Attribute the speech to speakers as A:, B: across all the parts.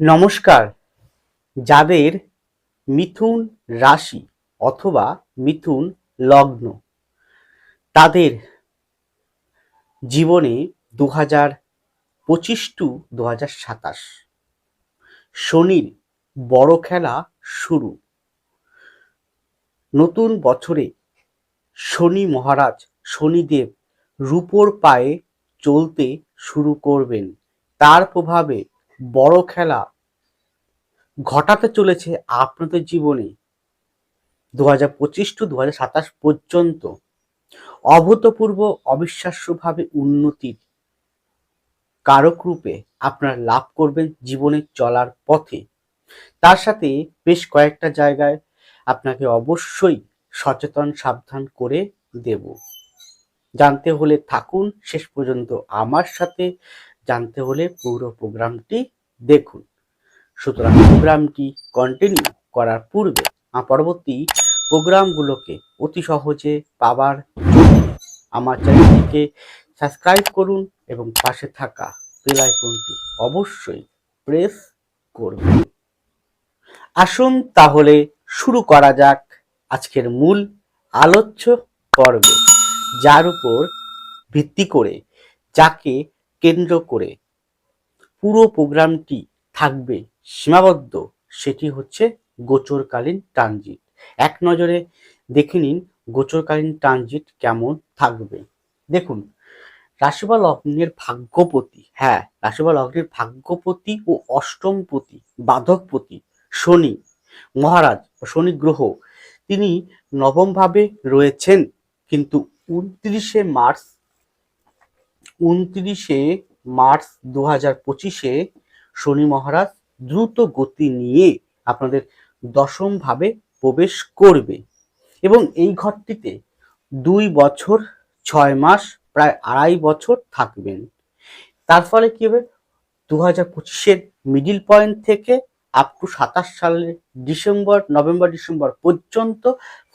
A: নমস্কার। যাদের মিথুন রাশি অথবা মিথুন লগ্ন, তাদের জীবনে দু হাজার পঁচিশ টু দু হাজার সাতাশ শনির বড় খেলা শুরু। নতুন বছরে শনি মহারাজ শনিদেব রূপোর পায়ে চলতে শুরু করবেন। তার প্রভাবে বড় খেলা ঘটাতে চলেছে আপনাদের জীবনে দু হাজার পঁচিশ টু দু সাতাশ পর্যন্ত অভূতপূর্ব অবিশ্বাস্যভাবে উন্নতির কারক রূপে আপনারা লাভ করবেন জীবনে চলার পথে। তার সাথে বেশ কয়েকটা জায়গায় আপনাকে অবশ্যই সচেতন, সাবধান করে দেব। জানতে হলে থাকুন। শেষ পর্যন্ত আমার সাথে জানতে হলে পুরো প্রোগ্রামটি দেখুন। সুতরাং প্রোগ্রামটি কন্টিনিউ করার পূর্বে পরবর্তী প্রোগ্রামগুলোকে অতি সহজে পাবার আমার চ্যানেলটিকে সাবস্ক্রাইব করুন এবং পাশে থাকা বেল আইকনটি অবশ্যই প্রেস করবেন আসুন তাহলে শুরু করা যাক আজকের মূল আলোচ্য পর্বে, যার উপর ভিত্তি করে যাকে কেন্দ্র করে পুরো প্রোগ্রামটি থাকবে সীমাবদ্ধ, সেটি হচ্ছে গোচরকালীন ট্রানজিট। এক নজরে দেখে নিন গোচরকালীন ট্রানজিট কেমন থাকবে। দেখুন রাশিবা লগ্নের ভাগ্যপতি হ্যাঁ রাশিবা লগ্নের ভাগ্যপতি ও অষ্টমপতি বাধকপতি শনি, মহারাজ, শনি গ্রহ, তিনি নবমভাবে রয়েছেন, কিন্তু উনত্রিশে মার্চ উনত্রিশে মার্চ দু হাজার পঁচিশে শনি মহারাজ দ্রুত গতি নিয়ে আপনাদের দশম ভাবে প্রবেশ করবে। এবং এই ঘরটিতে দুই বছর, ছয় মাস, প্রায় আড়াই বছর থাকবেন। তার ফলে কি হবে? দু হাজার পঁচিশের মিডিল পয়েন্ট থেকে আপ টু সাতাশ সালের ডিসেম্বর, নভেম্বর, ডিসেম্বর পর্যন্ত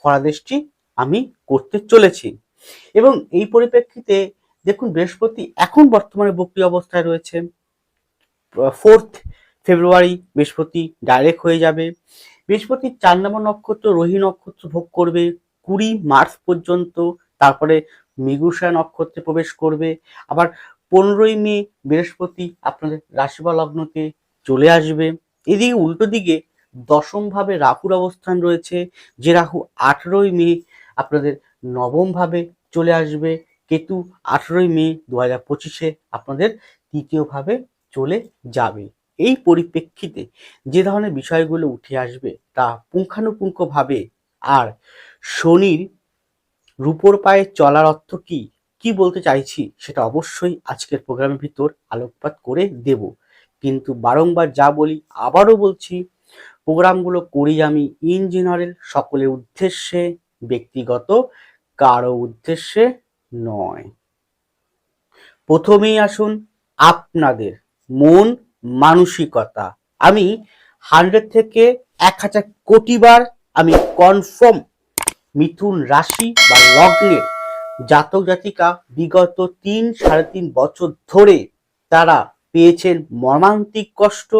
A: ফলাদেশটি আমি করতে চলেছি। এবং এই পরিপ্রেক্ষিতে দেখুন, বৃহস্পতি এখন বর্তমানে বক্রি অবস্থায় রয়েছে। ফোর্থ ফেব্রুয়ারি বৃহস্পতি ডাইরেক্ট হয়ে যাবে। বৃহস্পতি চার নম্বর নক্ষত্র রোহি নক্ষত্র ভোগ করবে কুড়ি মার্চ পর্যন্ত। তারপরে মৃগুষা নক্ষত্রে প্রবেশ করবে। আবার পনেরোই মে, বৃহস্পতি আপনাদের রাশি বা লগ্নতে চলে আসবে। এদিকে উল্টো দিকে দশম ভাবে রাহুর অবস্থান রয়েছে। যে রাহু আঠেরোই মে আপনাদের নবম ভাবে চলে আসবে। কেতু আঠেরোই মে দু হাজার পঁচিশে আপনাদের তৃতীয়ভাবে চলে যাবে। এই পরিপ্রেক্ষিতে যে ধরনের বিষয়গুলো উঠে আসবে তা পুঙ্খানুপুঙ্খভাবে আর শনির রূপোর পায়ে চলার অর্থ কি কি বলতে চাইছি সেটা অবশ্যই আজকের প্রোগ্রামের ভিতর আলোকপাত করে দেব। কিন্তু বারংবার যা বলি আবারও বলছি, প্রোগ্রামগুলো করি আমি ইন জেনারেল সকলের উদ্দেশ্যে, ব্যক্তিগত কারও উদ্দেশ্যে নয়। প্রথমেই আসুন আপনাদের মন মানসিকতা। আমি হান্ড্রেড থেকে এক হাজার কোটি বার আমি কনফার্ম মিথুন রাশি বা লগ্নের জাতক জাতিকা বিগত তিন সাড়ে তিন বছর ধরে তারা পেয়েছেন মর্মান্তিক কষ্ট,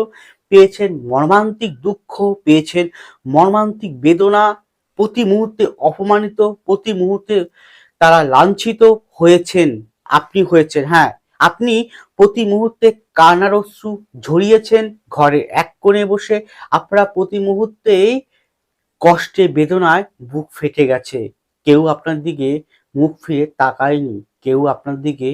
A: পেয়েছেন মর্মান্তিক দুঃখ, পেয়েছেন মর্মান্তিক বেদনা, প্রতি মুহূর্তে অপমানিত, প্রতি মুহূর্তে তারা লাঞ্ছিত হয়েছেন, আপনি হয়েছেন হ্যাঁ। আপনি প্রতি মুহূর্তে কান্নারস্যু ঝরিয়েছেন ঘরে, এক কোণে বসে আপনারা প্রতি মুহূর্তেই কষ্টে, বেদনায় বুক ফেটে গেছে। কেউ আপনার দিকে মুখ ফিরে তাকায়নি, কেউ আপনার দিকে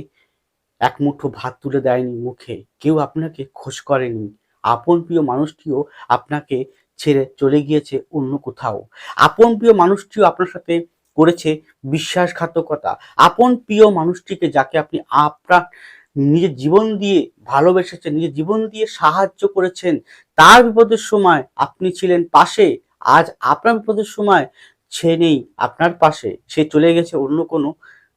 A: এক মুঠো ভাত তুলে দেয়নি মুখে, কেউ আপনাকে খোঁজ করেনি। আপন প্রিয় মানুষটিও আপনাকে ছেড়ে চলে গিয়েছে অন্য কোথাও। আপন প্রিয় মানুষটিও আপনার সাথে করেছে বিশ্বাসঘাতকতা। আপন প্রিয় মানুষটিকে যাকে আপনি আপনার নিজের জীবন দিয়ে ভালোবেসেছেন, নিজের জীবন দিয়ে সাহায্য করেছেন, তার বিপদের সময় আপনি ছিলেন পাশে। আজ আপনার বিপদের সময় সে নেই আপনার পাশে। সে চলে গেছে অন্য কোনো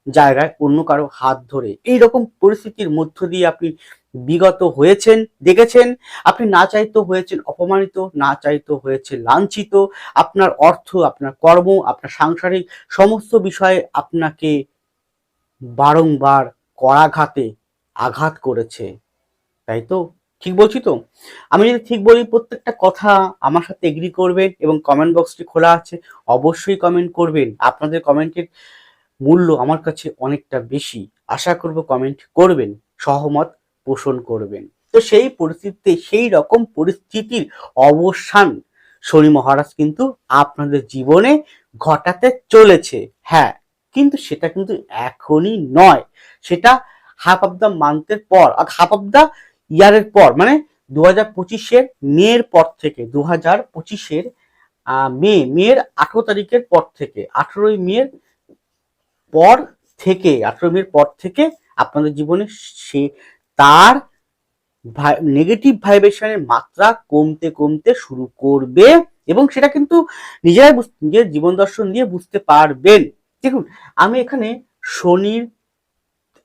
A: জায়গায়, অন্য কারও হাত ধরে। এই রকম পরিস্থিতির মধ্য দিয়ে আপনি বিগত হয়েছেন, দেখেছেন, আপনি না চাইতো হয়েছেন অপমানিত, না চাইতো হয়েছে লাঞ্ছিত, আপনার অর্থ, আপনার কর্ম, আপনার সাংসারিক সমস্ত বিষয়ে আপনাকে বারংবার করাঘাতে আঘাত করেছে। তাই তো? ঠিক বলছি তো? আমি যদি ঠিক বলি, প্রত্যেকটা কথা আমার সাথে এগ্রি করবেন এবং কমেন্ট বক্সটি খোলা আছে, অবশ্যই কমেন্ট করবেন। আপনাদের কমেন্টের মূল্য আমার কাছে অনেকটা বেশি। আশা করব কমেন্ট করবেন। সহমত পোষণ করবেন। তো সেই পরিস্থিতিতে, সেই রকম পরিস্থিতির অবসান শনি মহারাজ কিন্তু আপনাদের জীবনে ঘটাতে চলেছে। হ্যাঁ কিন্তু সেটা কিন্তু এখনই নয়। সেটা হাফ অফ দ্য মান্থের পর হাফ অফ দ্য ইয়ারের পর মানে দু হাজার পঁচিশের মেয়ের পর থেকে দু হাজার পঁচিশের মে, মেয়ের আঠেরো তারিখের পর থেকে, আঠেরোই মেয়ের পর থেকে আঠেরো মেয়ের পর থেকে আপনাদের জীবনে সে তার নেগেটিভ ভাইব্রেশনের মাত্রা কমতে কমতে শুরু করবে এবং সেটা কিন্তু নিজেরাই নিজের জীবন দর্শন দিয়ে বুঝতে পারবেন। দেখুন, আমি এখানে শনির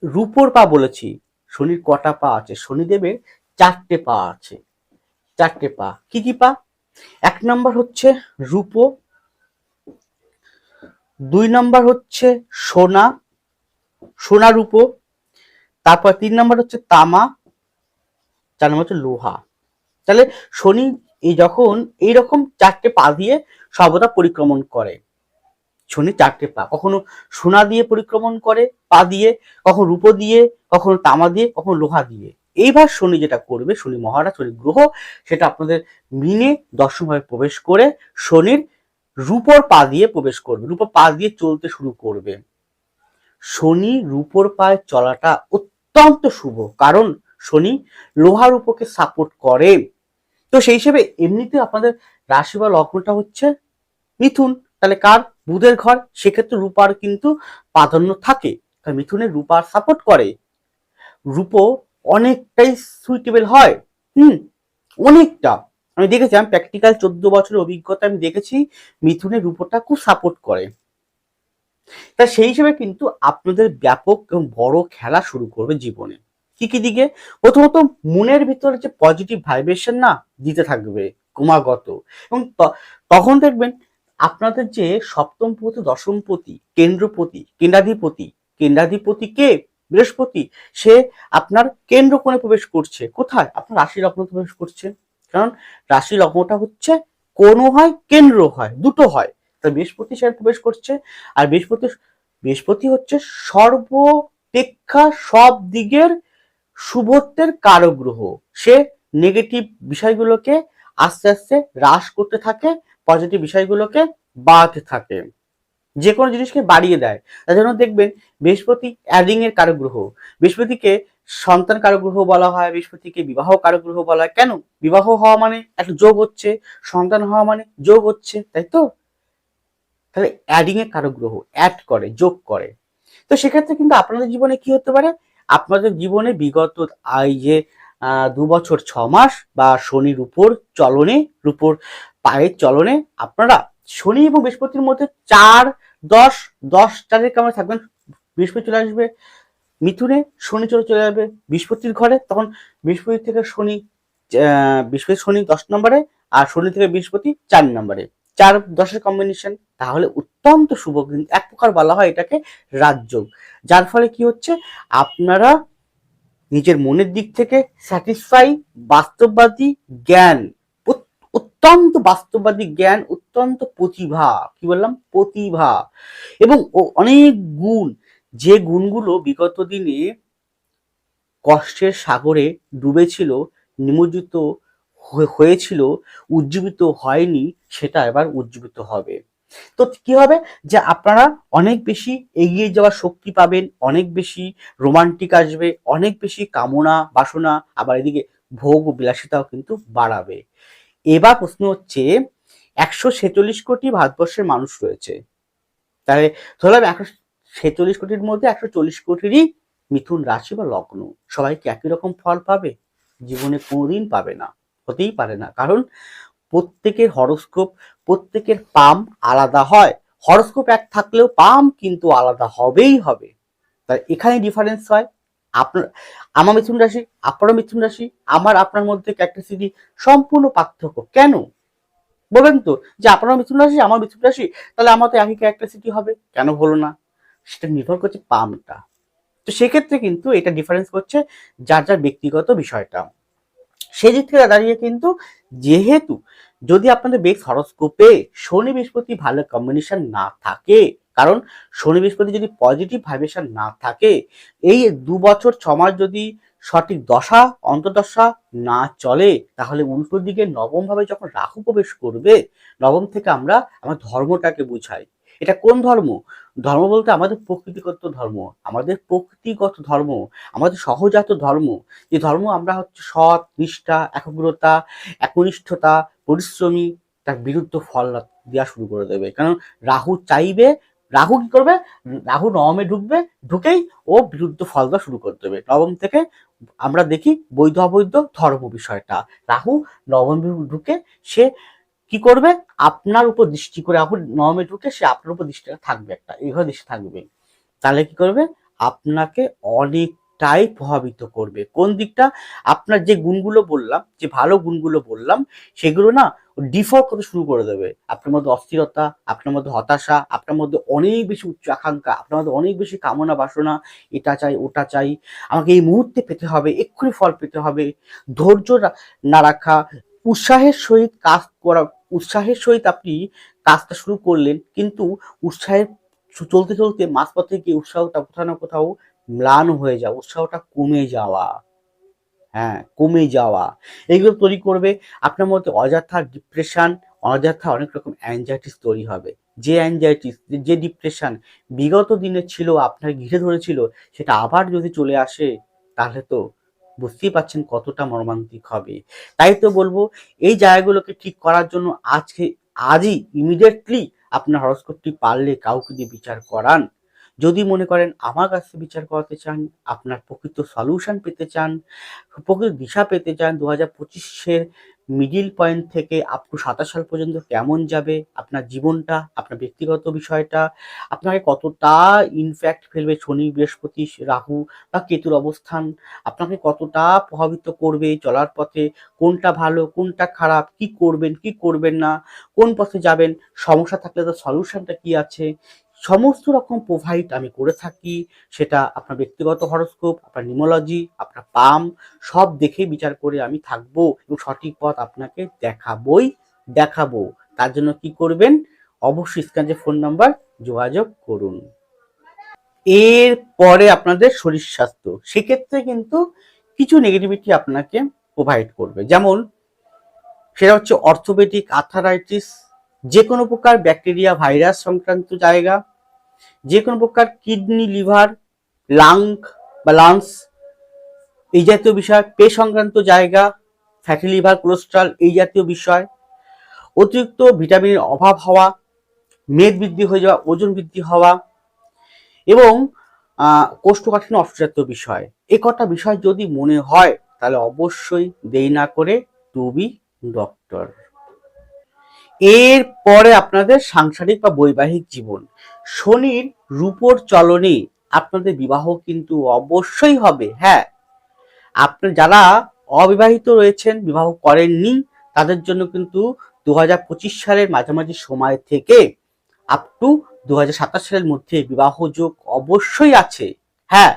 A: রূপর পা বলেছি, শনির কটা পা আছে? শনিদেবের চারটে পা আছে। চারটে পা। কি কি পা? এক নম্বর হচ্ছে রূপ, দুই নম্বর হচ্ছে সোনা সোনা রূপ তারপর তিন নম্বর হচ্ছে তামা, চার নম্বর হচ্ছে লোহা। তাহলে শনি যখন এইরকম চারটে পা দিয়ে সর্বদা পরিক্রমণ করে, শনি চারটে পা, কখনো সোনা দিয়ে পরিক্রমণ করে, পা দিয়ে, কখনো রূপো দিয়ে, কখনো তামা দিয়ে, কখনো লোহা দিয়ে। এইবার শনি যেটা করবে, শনি মহারাজ, শনি গ্রহ, সেটা আপনাদের মিনে দশমভাবে প্রবেশ করে শনির রূপর পা দিয়ে প্রবেশ করবে, রূপর পা দিয়ে চলতে শুরু করবে। শনি রূপর পায়ে চলাটা অত্যন্ত শুভ। কারণ শনি লোহার উপকে সাপোর্ট করে। তো সেই হিসেবে এমনিতে আপনাদের রাশি বা লগ্নটা হচ্ছে মিথুন। তাহলে কার? বুধের ঘর। সেক্ষেত্রে রূপার কিন্তু প্রাধান্য থাকে। মিথুনের রূপার সাপোর্ট করে। রূপো অনেকটাই সুইটেবল হয়। হুম, অনেকটা। আমি দেখেছি, আমি প্র্যাকটিক্যাল চোদ্দ বছরের অভিজ্ঞতা আমি দেখেছি, মিথুনের রূপটা খুব সাপোর্ট করে। তা সেই হিসেবে কিন্তু আপনাদের ব্যাপক এবং বড় খেলা শুরু করবে জীবনে। কি কি দিকে? প্রথমত মনের ভিতরে যে পজিটিভ ভাইব্রেশন না দিতে থাকবে ক্রমাগত। এবং তখন দেখবেন আপনাদের যে সপ্তম পতি, দশম পতি, কেন্দ্রপতি, কেন্দ্রাধিপতি কেন্দ্রাধিপতি কে? বৃহস্পতি। সে আপনার কেন্দ্র কোণে প্রবেশ করছে। কোথায়? আপনার রাশি লগ্ন প্রবেশ করছে। কারণ রাশি লগ্নটা হচ্ছে কোন হয়, কেন্দ্র হয়, দুটো হয়। তা বৃহস্পতি সে প্রবেশ করছে। আর বৃহস্পতি বৃহস্পতি হচ্ছে সর্বপেক্ষা সব দিকের শুভত্বের কারক গ্রহ সে নেগেটিভ বিষয়গুলোকে আস্তে আস্তে হ্রাস করতে থাকে পজিটিভ বিষয়গুলোকে বাড়াতে থাকে। যে কোনো জিনিসকে বাড়িয়ে দেয়। তার জন্য দেখবেন বৃহস্পতি অ্যাডিং এর কারক গ্রহ বৃহস্পতিকে সন্তান কারক গ্রহ বলা হয়, বৃহস্পতিকে বিবাহ কারক গ্রহ বলা হয়। কেন? বিবাহ হওয়া মানে একটা যোগ হচ্ছে, সন্তান হওয়া মানে যোগ হচ্ছে, তাই তো? তাহলে অ্যাডিং এর কারক গ্রহ অ্যাড করে, যোগ করে। তো সেক্ষেত্রে কিন্তু আপনাদের জীবনে কি হতে পারে? আপনাদের জীবনে বিগত এই যে দু বছর, ছ মাস বা শনির উপর চলনে রূপর পায়ের চলনে আপনারা শনি এবং বৃহস্পতির মধ্যে চার, দশ দশ চারের কামড়ে থাকবেন। বৃহস্পতি চলে আসবে মিথুনে, শনি চলে চলে যাবে বৃহস্পতির ঘরে। তখন বৃহস্পতি থেকে শনি বৃহস্পতি শনি দশ নম্বরে আর শনি থেকে বৃহস্পতি চার নম্বরে। চার দশের কম্বিনেশন তাহলে অত্যন্ত শুভ কিন্তু এক প্রকার বলা হয় এটাকে রাজযোগ যার ফলে কি হচ্ছে? আপনারা নিজের মনের দিক থেকে স্যাটিসফাই বাস্তববাদী জ্ঞান, অত্যন্ত বাস্তববাদী জ্ঞান, অত্যন্ত প্রতিভা, কি বললাম? প্রতিভা। এবং অনেক গুণ, যে গুণগুলো বিগত দিনে কষ্টের সাগরে ডুবেছিল, নিমজ্জিত হয়েছিল, উজ্জীবিত হয়নি, সেটা এবার উজ্জীবিত হবে। তো কি হবে? যে আপনারা অনেক বেশি এগিয়ে যাওয়ার শক্তি পাবেন, অনেক বেশি রোমান্টিক আসবে, অনেক বেশি কামনা, বাসনা, আবার এদিকে ভোগ বিলাসিতাও কিন্তু বাড়াবে। এবার প্রশ্ন হচ্ছে, একশো ছেচল্লিশ কোটি ভারতবর্ষের মানুষ রয়েছে। তাহলে ধরলাম একশো ছেচল্লিশ কোটির মধ্যে একশো চল্লিশ কোটিরই মিথুন রাশি বা লগ্ন। সবাই কি একই রকম ফল পাবে? জীবনে কোনোদিন পাবে না। হতেই পারে না। কারণ প্রত্যেকের হরস্কোপ, প্রত্যেকের পাম আলাদা হয়। হরস্কোপ এক থাকলেও পাম কিন্তু আলাদা হবেই হবে। তাই এখানে ডিফারেন্স হয়। আপনার আমার মিথুন রাশি, আপনারও মিথুন রাশি, আমার, আপনার মধ্যে ক্যারেক্টারিস্টিক সম্পূর্ণ পার্থক্য। কেন? বলেন তো, যে আপনার মিথুন রাশি, আমার মিথুন রাশি, তাহলে আমার তো একই ক্যারেক্টারিস্টিক হবে। কেন হলো না? সেটা নির্ভর করছে পামটা। তো সেক্ষেত্রে কিন্তু এটা ডিফারেন্স করছে যার যার ব্যক্তিগত বিষয়টা। সেদিক থেকে দাঁড়িয়ে কিন্তু যেহেতু যদি আপনাদের বেক্স হরস্কোপে শনি বৃহস্পতি ভালো কম্বিনেশন না থাকে, কারণ শনি বৃহস্পতি যদি পজিটিভ ভাইব্রেশন না থাকে, এই দু বছর ছমাস যদি সঠিক দশা, অন্তর্দশা না চলে, তাহলে উল্টো দিকে নবম ভাবে যখন রাহু প্রবেশ করবে, নবম থেকে আমরা, আমার ধর্মটাকে বুঝাই। এটা কোন ধর্ম? ধর্ম বলতে আমাদের প্রকৃতিগত ধর্ম, আমাদের প্রকৃতিগত ধর্ম, আমাদের সহজাত ধর্ম। যে ধর্ম আমরা হচ্ছে সৎ, নিষ্ঠা, একাগ্রতা, একনিষ্ঠতা, পরিশ্রমী, তার বিরুদ্ধ ফল দেওয়া শুরু করে দেবে। কারণ রাহু চাইবে, রাহু কি করবে? রাহু নবমে ঢুকবে, ঢুকেই ও বিরুদ্ধ ফল দেওয়া শুরু করে দেবে। নবম থেকে আমরা দেখি বৈধ অবৈধ ধর্ম বিষয়টা। রাহু নবমে ঢুকে সে কি করবে? আপনার উপর দৃষ্টি করে রাহু নবমে ঢুকে সে আপনার উপর দৃষ্টিটা থাকবে একটা, এইভাবে দৃষ্টি থাকবে। তাহলে কি করবে? আপনাকে অনেকটাই প্রভাবিত করবে। কোন দিকটা? আপনার যে গুণগুলো বললাম, যে ভালো গুণগুলো বললাম, সেগুলো না ডিফল্ট করতে শুরু করে দেবে। আপনার মধ্যে অস্থিরতা, আপনার মধ্যে হতাশা, আপনার মধ্যে অনেক বেশি উচ্চ আকাঙ্ক্ষা, আপনার মধ্যে অনেক বেশি কামনা বাসনা, এটা চাই, ওটা চাই, আমাকে এই মুহূর্তে পেতে হবে, এক্ষুনি ফল পেতে হবে। ধৈর্য না রাখা, উৎসাহের সহিত কাজ করা উৎসাহের সহিত আপনি কাজটা শুরু করলেন, কিন্তু উৎসাহের চলতে চলতে মাঝপথে গিয়ে উৎসাহটা কোথাও না কোথাও ম্লান হয়ে যাওয়া, উৎসাহটা কমে যাওয়া। হ্যাঁ কমে যাওয়া। এগুলো তৈরি করবে, আপনার মধ্যে অযথা ডিপ্রেশন অযথা অনেক রকম অ্যাংজাইটিস তৈরি হবে। যে অ্যাংজাইটিস যে ডিপ্রেশন বিগত দিনে ছিল, আপনার ঘিরে ধরেছিল, সেটা আবার যদি চলে আসে, তাহলে তো বুঝতেই পাচ্ছেন কতটা মর্মান্তিক হবে। তাই তো বলব, এই জায়গাগুলোকে ঠিক করার জন্য আজকে, আজই ইমিডিয়েটলি আপনার হরস্কোপটি পারলে কাউকে দিয়ে বিচার করান। যদি মনে করেন আমার কাছে বিচার করাতে চান, আপনার প্রকৃত সলিউশন পেতে চান, প্রকৃত দিশা পেতে চান দু হাজার পঁচিশের মিডিল পয়েন্ট থেকে আপ টু সাতাশ সাল পর্যন্ত কেমন যাবে, আপনার জীবনটা, আপনার ব্যক্তিগত বিষয়টা, আপনাকে কতটা ইনফ্যাক্ট ফেলবে শনি, বৃহস্পতি, রাহু বা কেতুর অবস্থান, আপনাকে কতটা প্রভাবিত করবে চলার পথে, কোনটা ভালো, কোনটা খারাপ, কি করবেন কি করবেন না, কোন পথে যাবেন, সমস্যা থাকলে তার সলিউশনটা কি আছে? সমস্ত রকম প্রোভাইড আমি করে থাকি। সেটা আপনার ব্যক্তিগত হরস্কোপ আপনার নিমোলজি আপনার পাম, সব দেখে বিচার করে আমি থাকব এবং সঠিক পথ আপনাকে দেখাবই, দেখাবো। তার জন্য কি করবেন? অবশ্যই স্ক্যান যে ফোন নাম্বার যোগাযোগ করুন। এর পরে আপনাদের শরীর স্বাস্থ্য। সেক্ষেত্রে কিন্তু কিছু নেগেটিভিটি আপনাকে প্রোভাইড করবে। যেমন, সেটা হচ্ছে অর্থোপেডিক আর্থারাইটিস যে কোনো প্রকার ব্যাকটেরিয়া ভাইরাস সংক্রান্ত জায়গা যে কোনো প্রকার কিডনি, লিভার, লাং বা এই জাতীয় বিষয় পে সংক্রান্ত জায়গা, ফ্যাটি লিভার, কোলেস্ট্রল এই জাতীয় বিষয়, অতিরিক্ত ভিটামিনের অভাব হওয়া, মেদ বৃদ্ধি হয়ে যাওয়া, ওজন বৃদ্ধি হওয়া এবং কোষ্ঠকাঠিন্য অসুস্থ বিষয়। এ কটা বিষয় যদি মনে হয়, তাহলে অবশ্যই দেরি না করে টু বি ডক্টর এর পরে আপনাদের সাংসারিক বা বৈবাহিক জীবন। শনির রূপর চলনে আপনাদের বিবাহ কিন্তু অবশ্যই হবে হ্যাঁ। আপনার যারা অবিবাহিত রয়েছেন, বিবাহ করেননি, তাদের জন্য কিন্তু দুহাজার পঁচিশ সালের মাঝামাঝি সময় থেকে আপ টু দুই হাজার সাতাশ সালের মধ্যে বিবাহ যোগ অবশ্যই আছে হ্যাঁ।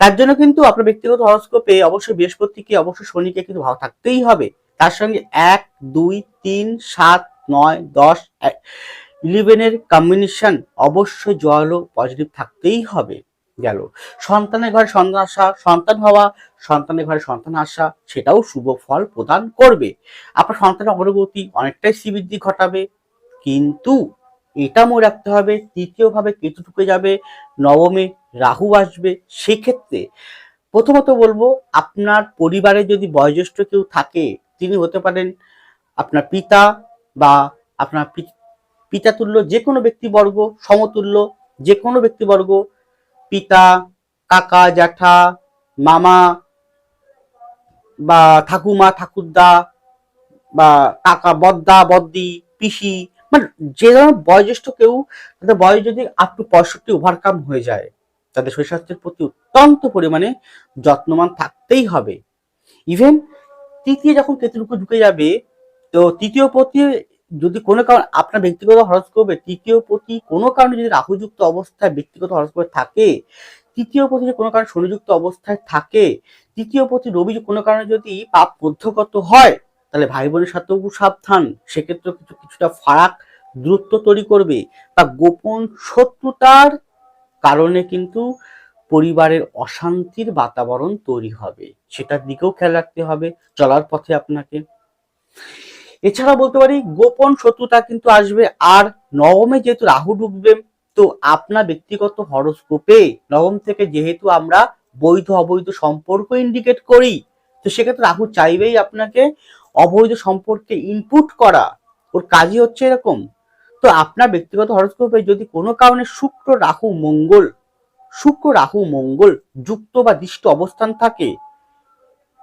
A: তার জন্য কিন্তু আপনার ব্যক্তিগত হরস্কোপে অবশ্যই বৃহস্পতিকে অবশ্যই শনিকে কিন্তু ভালো থাকতেই হবে। তার সঙ্গে এক, দুই, তিন, সাত, নয়, দশ ইলেভেনের কম্বিনেশন অবশ্যই জয়ালো পজিটিভ থাকতেই হবে। গেল। সন্তানের ঘরে সন্তান আসা, সন্তান হওয়া, সন্তানের ঘরে সন্তান আসা, সেটাও শুভ ফল প্রদান করবে। আপনার সন্তানের অগ্রগতি অনেকটাই শ্রীবৃদ্ধি ঘটাবে। কিন্তু এটা মনে রাখতে হবে, তৃতীয়ভাবে কেতু ঢুকে যাবে, নবমে রাহু আসবে, সেক্ষেত্রে প্রথমত বলব, আপনার পরিবারে যদি বয়োজ্যেষ্ঠ কেউ থাকে, তিনি হতে পারেন আপনার পিতা বা আপনার পিতাতুল্য যে কোনো ব্যক্তিবর্গ, সমতুল্য যে কোনো ব্যক্তিবর্গ, পিতা, কাকা, জ্যাঠা, মামা বা ঠাকুমা, ঠাকুরদা বা কাকা, বদ্দা, বদ্দি, পিসি মানে যে ধরনের বয়োজ্যেষ্ঠ কেউ, তাদের বয়স যদি আপ টু পঁয়ষট্টি ওভারকাম হয়ে যায়, তাদের শরীর স্বাস্থ্যের প্রতি অত্যন্ত পরিমাণে যত্নবান থাকতেই হবে। ইভেন তৃতীয় যখন কেতুরুকু ঢুকে যাবে, তো তৃতীয় পতি যদি কোনো কারণ আপনার ব্যক্তিগত হরস্কোপে তৃতীয় পতি কোনো কারণে যদি রাহুযুক্ত অবস্থায় ব্যক্তিগত হরস্কোপে থাকে, তৃতীয় যদি কোনো কারণে শনিযুক্ত অবস্থায় থাকে, তৃতীয় প্রতি রবি কোনো কারণে যদি পাপ মধ্যগত হয়, তাহলে ভাই বোনের সাথেও সাবধান। সেক্ষেত্রে কিছু, কিছুটা ফারাক দূরত্ব তৈরি করবে বা গোপন শত্রুতার কারণে কিন্তু পরিবারের অশান্তির বাতাবরণ তৈরি হবে। সেটার দিকেও খেয়াল রাখতে হবে, চলার পথে আপনাকে। এছাড়া বলতে পারি, গোপন শত্রুতা কিন্তু আসবে। আর নবমে যেহেতু রাহু ঢুকবে তো আপনার ব্যক্তিগত হরস্কোপে নবম থেকে যেহেতু আমরা বৈধ, অবৈধ সম্পর্ক ইন্ডিকেট করি, তো সেক্ষেত্রে রাহু চাইবেই আপনাকে অবৈধ সম্পর্কে ইনপুট করা। ওর কাজই হচ্ছে এরকম। তো আপনার ব্যক্তিগত হরস্কোপে যদি কোনো কারণে শুক্র রাহু মঙ্গল, শুক্র রাহু মঙ্গল যুক্ত বা দৃষ্ট অবস্থান থাকে,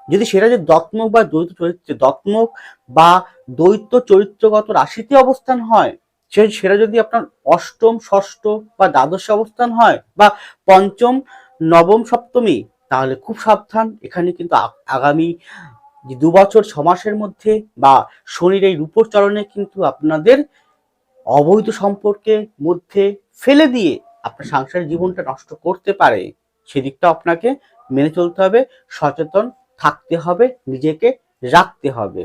A: যদি সেটা যে দত্মক বা দ্বৈত চরিত্রে দত্মক বা দ্বৈত চরিত্রগত রাশিতে অবস্থান হয়, সে, সেটা যদি আপনার অষ্টম, ষষ্ঠ বা দ্বাদশে অবস্থান হয় বা পঞ্চম, নবম, সপ্তমী, তাহলে খুব সাবধান। এখানে কিন্তু আগামী দু বছর, ছ মাসের মধ্যে বা শনির এই রূপর চলনে কিন্তু আপনাদের অবৈধ সম্পর্কের মধ্যে ফেলে দিয়ে আপনার সাংসারিক জীবনটা নষ্ট করতে পারে। সেদিকটা আপনাকে মেনে চলতে হবে, সচেতন থাকতে হবে, নিজেকে রাখতে হবে।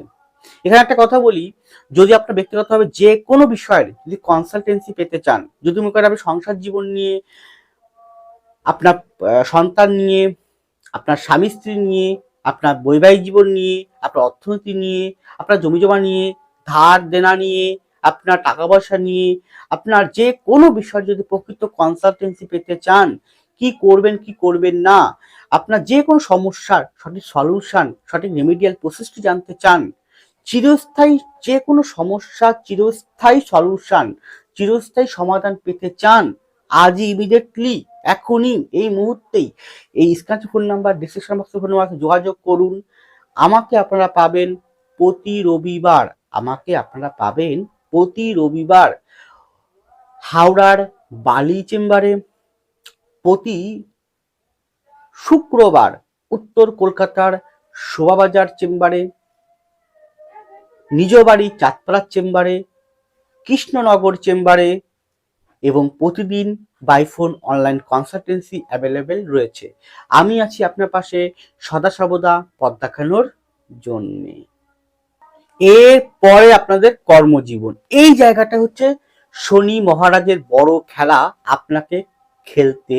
A: এখানে একটা কথা বলি, যদি আপনার ব্যক্তিগতভাবে যে কোনো বিষয়ের যদি কনসালটেন্সি পেতে চান, যদি মনে করেন আপনি সংসার জীবন নিয়ে, আপনার সন্তান নিয়ে, আপনার স্বামী স্ত্রী নিয়ে, আপনার বৈবাহিক জীবন নিয়ে, আপনার অর্থনীতি নিয়ে, আপনার জমি জমা নিয়ে, ধার দেনা নিয়ে, আপনার টাকা পয়সা নিয়ে, আপনার যে কোনো বিষয় যদি প্রকৃত কনসালটেন্সি পেতে চান, কি করবেন কি করবেন না, আপনার যে কোনো সমস্যার সঠিক সলিউশন সঠিক রেমিডিয়াল প্রসেসটি জানতে চান চিরস্থায়ী যে কোনো সমস্যা, চিরস্থায়ী সলিউশন, চিরস্থায়ী সমাধান পেতে চান, আজই ইমিডিয়েটলি এখনই, এই মুহূর্তেই, এই স্ক্যাচ ফোন নাম্বার ডিসক্রিপশন বক্সে ফোন নাম্বার যোগাযোগ করুন। আমাকে আপনারা পাবেন প্রতি রবিবার, আমাকে আপনারা পাবেন প্রতি রবিবার হাওড়ার বালি চেম্বারে প্রতি শুক্রবার উত্তর কলকাতার শোভাবাজার চেম্বারে নিজ বাড়ি চাঁদপাড়ার চেম্বারে, কৃষ্ণনগর চেম্বারে এবং প্রতিদিন by phone online consultancy available রয়েছে। আমি আছি আপনার পাশে সদা সর্বদা পথ দেখানোর জন্যে। এর পরে আপনাদের কর্মজীবন। এই জায়গাটা হচ্ছে শনি মহারাজের বড় খেলা। আপনাকে খেলতে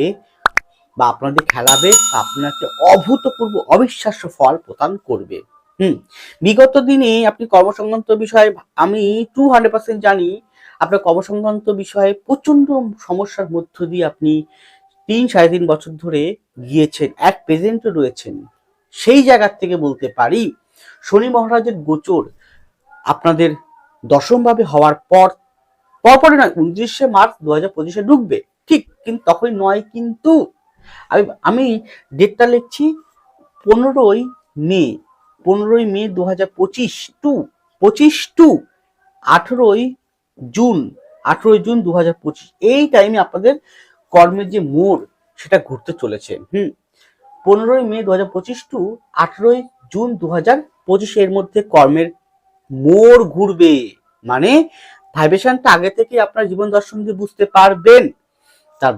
A: বা আপনাদের খেলাবে, আপনাকে অভূতপূর্ব অবিশ্বাস্য ফল প্রদান করবে। হুম, বিগত দিনে আপনি কর্মসংক্রান্ত বিষয়ে আমি টু হান্ড্রেড পার্সেন্ট জানি, আপনার কর্মসংক্রান্ত বিষয়ে প্রচণ্ড সমস্যার মধ্য দিয়ে আপনি তিন সাড়ে তিন বছর ধরে গিয়েছেন এক প্রেজেন্টে রয়েছেন। সেই জায়গার থেকে বলতে পারি, শনি মহারাজের গোচর আপনাদের দশমভাবে হওয়ার পর পরপরে নয়, উনত্রিশে মার্চ দু হাজার পঁচিশে ঢুকবে, ঠিক কিন্তু তখনই নয়, কিন্তু আমি আমি ডেটটা লিখছি পনেরোই মে পনেরোই মে দু হাজার পঁচিশ টু পঁচিশ টু, আঠেরোই জুন আঠেরোই জুন দু হাজার পঁচিশ। এই টাইমে আপনাদের কর্মের যে মোড়, সেটা ঘুরতে চলেছে, হুম। পনেরোই মে দু হাজার পঁচিশ টু, আঠেরোই জুন দু হাজার পঁচিশ এর মধ্যে কর্মের মোড় ঘুরবে। মানে ভাইব্রেশনটা আগে থেকে আপনার জীবন দর্শন দিয়ে বুঝতে পারবেন। তার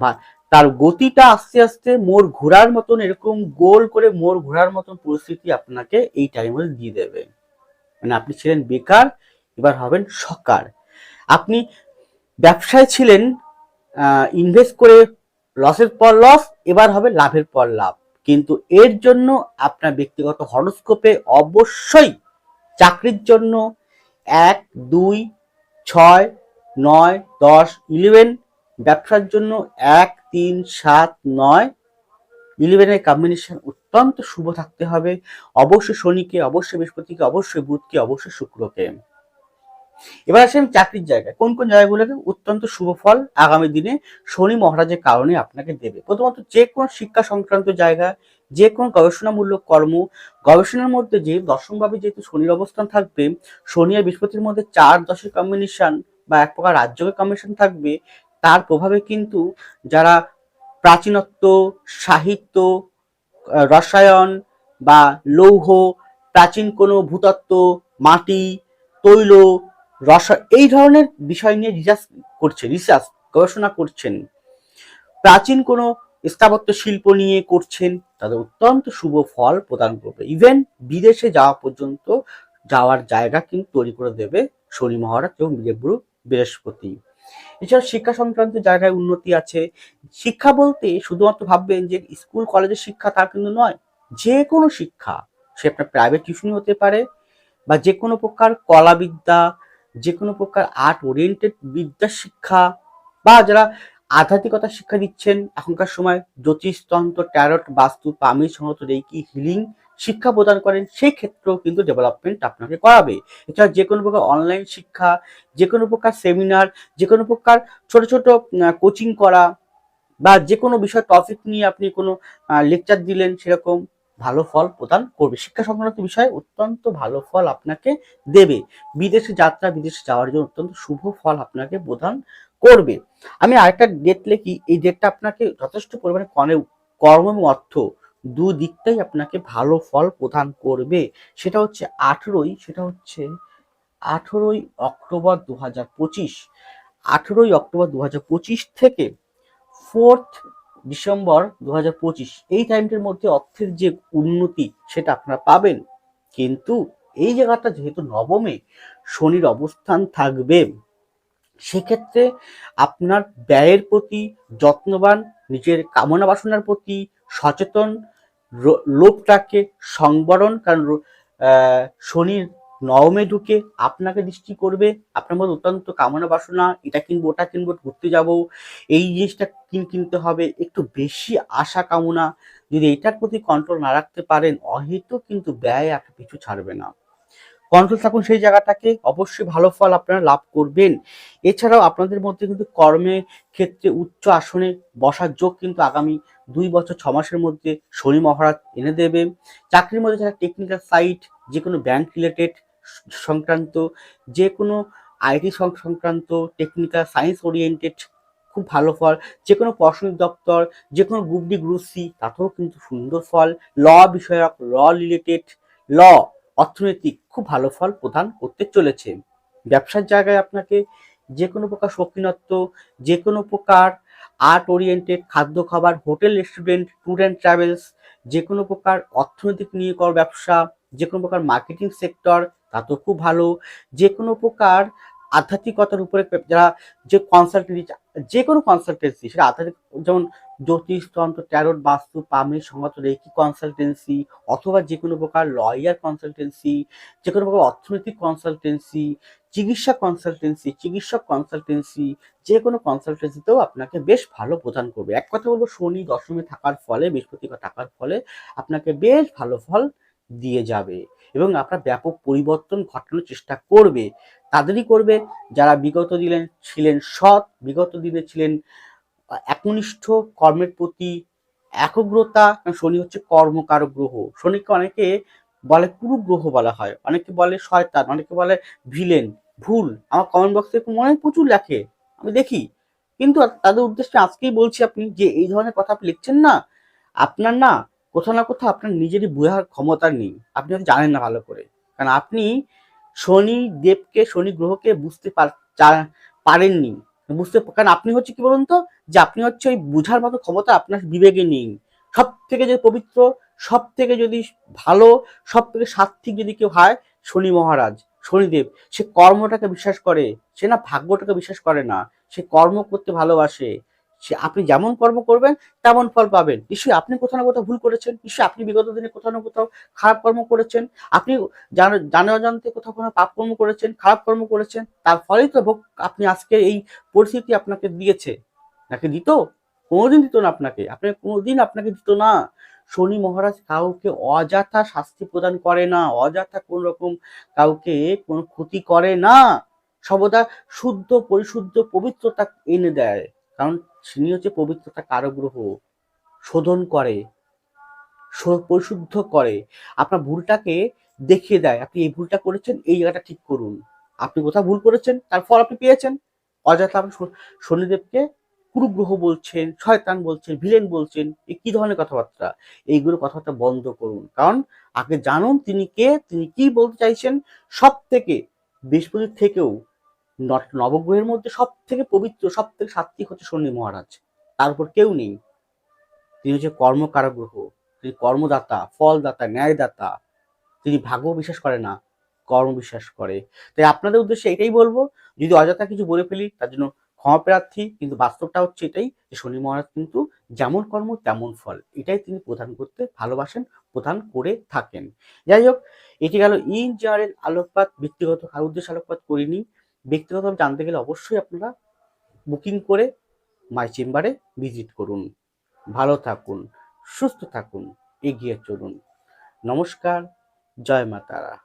A: তার গতিটা আস্তে আস্তে মোর ঘোরার মতন, এরকম গোল করে মোর ঘোরার মতন পরিস্থিতি আপনাকে এই টাইমে দিয়ে দেবে। মানে আপনি ছিলেন বেকার, এবার হবেন সকার। আপনি ব্যবসায় ছিলেন ইনভেস্ট করে লসের পর লস এবার হবে লাভের পর লাভ। কিন্তু এর জন্য আপনার ব্যক্তিগত হরস্কোপে অবশ্যই চাকরির জন্য এক, দুই, ছয়, নয়, দশ ইলেভেন ব্যবসার জন্য এক তিন, সাত, নয়। ইলেভেনের কম্বিনেশন অত্যন্ত শুভ থাকতে হবে। অবশ্যই শনিকে, অবশ্যই বৃহস্পতিকে, অবশ্যই বুধকে, অবশ্যই শুক্রকে। এবার আসেন চাকরির জায়গায়। কোন কোন জায়গাগুলোকে অত্যন্ত শুভ ফল আগামী দিনে শনি মহারাজের কারণে আপনাকে দেবে? প্রথমত যে কোনো শিক্ষা সংক্রান্ত জায়গা, যে কোনো গবেষণামূলক কর্ম, গবেষণার মধ্যে যে দশমভাবে যেহেতু শনির অবস্থান থাকবে, শনি আর বৃহস্পতির মধ্যে চার দশের কম্বিনেশন বা এক প্রকার রাজ্যের কম্বিনেশন থাকবে তার প্রভাবে কিন্তু যারা প্রাচীনত্ব, সাহিত্য রসায়ন বা লৌহ, প্রাচীন কোনো ভূতত্ত্ব, মাটি, তৈল, রস এই ধরনের বিষয় নিয়ে রিসার্চ করছে রিসার্চ গবেষণা করছেন। প্রাচীন কোনো স্থাপত্য শিল্প নিয়ে করছেন, তাদের অত্যন্ত শুভ ফল প্রদান করবে। ইভেন বিদেশে যাওয়া পর্যন্ত যাওয়ার জায়গা কিন্তু তৈরি করে দেবে শনি মহারাজ এবং দেবগুরু বৃহস্পতি। এছাড়া শিক্ষা সংক্রান্ত জায়গায় উন্নতি আছে। শিক্ষা বলতে শুধুমাত্র ভাববেন যে স্কুল, কলেজের শিক্ষা তা কিন্তু নয় যে কোনো শিক্ষা, সে আপনার প্রাইভেট টিউশন হতে পারে বা যে কোনো প্রকার কলাবিদ্যা যে কোনো প্রকার আর্ট ওরিয়েন্টেড বিদ্যা শিক্ষা বা যারা আধ্যাত্মিকতা শিক্ষা দিচ্ছেন, এখনকার সময় জ্যোতিষতন্ত্র ট্যারট বাস্তু পামির সংগত রেকি হিলিং শিক্ষা প্রদান করেন, সেই ক্ষেত্রেও কিন্তু ডেভেলপমেন্ট আপনাকে করাবে। এছাড়া যে কোনো প্রকার অনলাইন শিক্ষা, যে কোনো প্রকার সেমিনার যে কোনো প্রকার ছোট ছোট কোচিং করা বা যে কোনো বিষয় টপিক নিয়ে আপনি কোনো লেকচার দিলেন সেরকম ভালো ফল প্রদান করবে। শিক্ষা সংক্রান্ত বিষয়ে অত্যন্ত ভালো ফল আপনাকে দেবে। বিদেশে যাত্রা, বিদেশে যাওয়ার জন্য অত্যন্ত শুভ ফল আপনাকে প্রদান করবে। আমি আরেকটা ডেট লিখি, এই ডেটটা আপনাকে যথেষ্ট পরিমাণে কর্ম এবং অর্থ দু দিকটাই আপনাকে ভালো ফল প্রদান করবে। সেটা হচ্ছে আঠেরোই, সেটা হচ্ছে আঠেরোই অক্টোবর দু হাজার পঁচিশ। আঠেরোই অক্টোবর দু হাজার পঁচিশ থেকে ফোর্থ ডিসেম্বর দু হাজার পঁচিশ। এই টাইমটির মধ্যে অর্থের যে উন্নতি, সেটা আপনারা পাবেন। কিন্তু এই জায়গাটা যেহেতু নবমে, শনির অবস্থান থাকবে, সেক্ষেত্রে আপনার ব্যয়ের প্রতি যত্নবান, নিজের কামনা বাসনার প্রতি সচেতন লোভটাকে সংবরণ, কারণ শনির নবমে ঢুকে আপনাকে দৃষ্টি করবে, আপনার মধ্যে অত্যন্ত কামনা বাসনা, এটা কিনবো, ওটা কিনবো, ঘুরতে যাব, এই জিনিসটা কিন, কিনতে হবে, একটু বেশি আশা কামনা, যদি এটার প্রতি কন্ট্রোল না রাখতে পারেন, অহেতুক কিন্তু ব্যয় একটা কিছু ছাড়বে না। কন্ট্রোল থাকুন সেই জায়গাটাকে, অবশ্যই ভালো ফল আপনারা লাভ করবেন। এছাড়াও আপনাদের মধ্যে কিন্তু কর্মে ক্ষেত্রে উচ্চ আসনে বসার যোগ কিন্তু আগামী দুই বছর, ছ মাসের মধ্যে শনি মহারাজ এনে দেবে। চাকরির মধ্যে যারা টেকনিক্যাল সাইট যে কোনো ব্যাংক রিলেটেড সংক্রান্ত যে কোনো আইটি সংক্রান্ত টেকনিক্যাল সায়েন্স ওরিয়েন্টেড খুব ভালো ফল। যে কোনো প্রশাসনিক দপ্তর যে কোনো গ্রুপ ডি গ্রুপ সি তাতেও কিন্তু সুন্দর ফল। ল বিষয়ক, ল রিলেটেড ল অর্থনৈতিক খুব ভালো ফল প্রদান করতে চলেছে। ব্যবসার জায়গায় আপনাকে যে কোনো প্রকার শৌখিনত্ব যে কোনো প্রকার আর্ট ওরিয়েন্টেড খাদ্য খাবার, hotel restaurant tour and travels যে কোনো প্রকার অর্থনৈতিক নিয়ে কর ব্যবসা, যে কোনো প্রকার মার্কেটিং সেক্টর তা তো খুব ভালো। যে কোনো প্রকার আধ্যাত্মিকতার উপরে যারা যে কনসালটেন্সি যে কোনো কনসালটেন্সি সেটা আধ্যাত্মিক যেমন জ্যোতিষতন্ত্র ট্যারোট বাস্তু পামের সংগত, রেকি কনসালটেন্সি অথবা যে কোনো প্রকার লয়ার কনসালটেন্সি যে কোনো প্রকার অর্থনৈতিক কনসালটেন্সি চিকিৎসা কনসালটেন্সি চিকিৎসক কনসালটেন্সি যে কোনো কনসালটেন্সিতেও আপনাকে বেশ ভালো প্রদান করবে। এক কথা বলব, শনি দশমে থাকার ফলে বৃহস্পতি থাকার ফলে আপনাকে বেশ ভালো ফল দিয়ে যাবে এবং আপনার ব্যাপক পরিবর্তন ঘটানোর চেষ্টা করবে। তাদেরই করবে। যারা বিগত দিনে ছিলেন সৎ, বিগত দিনে ছিলেন একনিষ্ঠ কর্মের প্রতি একগ্রতা। শনি হচ্ছে কর্মকারক গ্রহ। শনিকে অনেকে বলে কুরু গ্রহ বলা হয়। অনেকে বলে শয়তান, অনেকে বলে ভিলেন, ভুল। আমার কমেন্ট বক্সে অনেক প্রচুর লেখে। আমি দেখি। কিন্তু তাদের উদ্দেশ্যে আজকেই বলছি আপনি যে এই ধরনের কথা আপনি লিখছেন না, আপনার না কোথাও না কোথাও আপনার নিজেরই বোঝার ক্ষমতা নেই। আপনি হয়তো জানেন না ভালো করে। কারণ আপনি শনি দেবকে, শনি গ্রহকে বুঝতে পারেননি। বুঝতে কারণ আপনি হচ্ছে কি বলুন তো? যে আপনি হচ্ছে ওই বুঝার মতো ক্ষমতা আপনার বিবেকে নেই। সব থেকে যে পবিত্র সব থেকে যদি ভালো সব থেকে সাত্বিক যদি কেউ হয়, শনি মহারাজ, শনিদেব, সে কর্মটাকে বিশ্বাস করে। সে না ভাগ্যটাকে বিশ্বাস করে না। সে কর্ম করতে ভালোবাসে। সে আপনি যেমন কর্ম করবেন, তেমন ফল পাবেন। নিশ্চয়ই আপনি কোথাও না কোথাও ভুল করেছেন, নিশ্চয়ই আপনি বিগত দিনে কোথাও না কোথাও খারাপ কর্ম করেছেন, আপনি জান- জানে অজান্তে কোথাও কোনো পাপ কর্ম করেছেন, খারাপ কর্ম করেছেন, তার ফলেই তো ভোগ আপনি আজকে এই পরিস্থিতি আপনাকে দিয়েছে। নাকি দিত? কোনোদিন দিত না আপনাকে। আপনি কোনোদিন আপনাকে দিত না। শনি মহারাজ কাউকে অযথা শাস্তি প্রদান করে না, অযথা কোন রকম কাউকে কোনো ক্ষতি করে না। সর্বদা শুদ্ধ, পরিশুদ্ধ, পবিত্রতা এনে দেয়। কারণ তিনি হচ্ছে পবিত্রতা কারগ্রহ শোধন করে পরিশুদ্ধ করে। আপনার ভুলটাকে দেখিয়ে দেয়, আপনি এই ভুলটা করেছেন, এই জায়গাটা ঠিক করুন। আপনি কোথাও ভুল করেছেন, তার ফল আপনি পেয়েছেন। অযথা আপনি শনিদেবকে কুরুগ্রহ বলছেন, শয়তান বলছেন, ভিলেন বলছেন এই কি ধরনের কথাবার্তা? এইগুলো কথাবার্তা বন্ধ করুন। কারণ আগে জানুন তিনি কে, তিনি কি বলতে চাইছেন। সব থেকে বৃহস্পতির থেকেও নবগ্রহের মধ্যে সব থেকে পবিত্র সব থেকে সাত্বিক হচ্ছে শনি মহারাজ। তার উপর কেউ নেই। তিনি হচ্ছে কর্মকারক গ্রহ। তিনি কর্মদাতা, ফলদাতা, ন্যায়দাতা। তিনি ভাগ্য বিশ্বাস করে না, কর্ম বিশ্বাস করে। তাই আপনাদের উদ্দেশ্যে এটাই বলব, যদি অযথা কিছু বলে ফেলি, তার জন্য ক্ষমা প্রার্থী, কিন্তু বাস্তবটা হচ্ছে এটাই, যে শনি মহারাজ কিন্তু যেমন কর্ম, তেমন ফল। এটাই তিনি প্রধান করতে ভালোবাসেন, প্রধান করে থাকেন। যাই হোক, এটি গেল ইন জেনারেল আলোকপাত, ব্যক্তিগত উদ্দেশ্যে আলোকপাত করিনি। ব্যক্তিগতভাবে জানতে গেলে অবশ্যই আপনারা বুকিং করে মাই চেম্বারে ভিজিট করুন। ভালো থাকুন, সুস্থ থাকুন, এগিয়ে চলুন। নমস্কার, জয় মা তারা।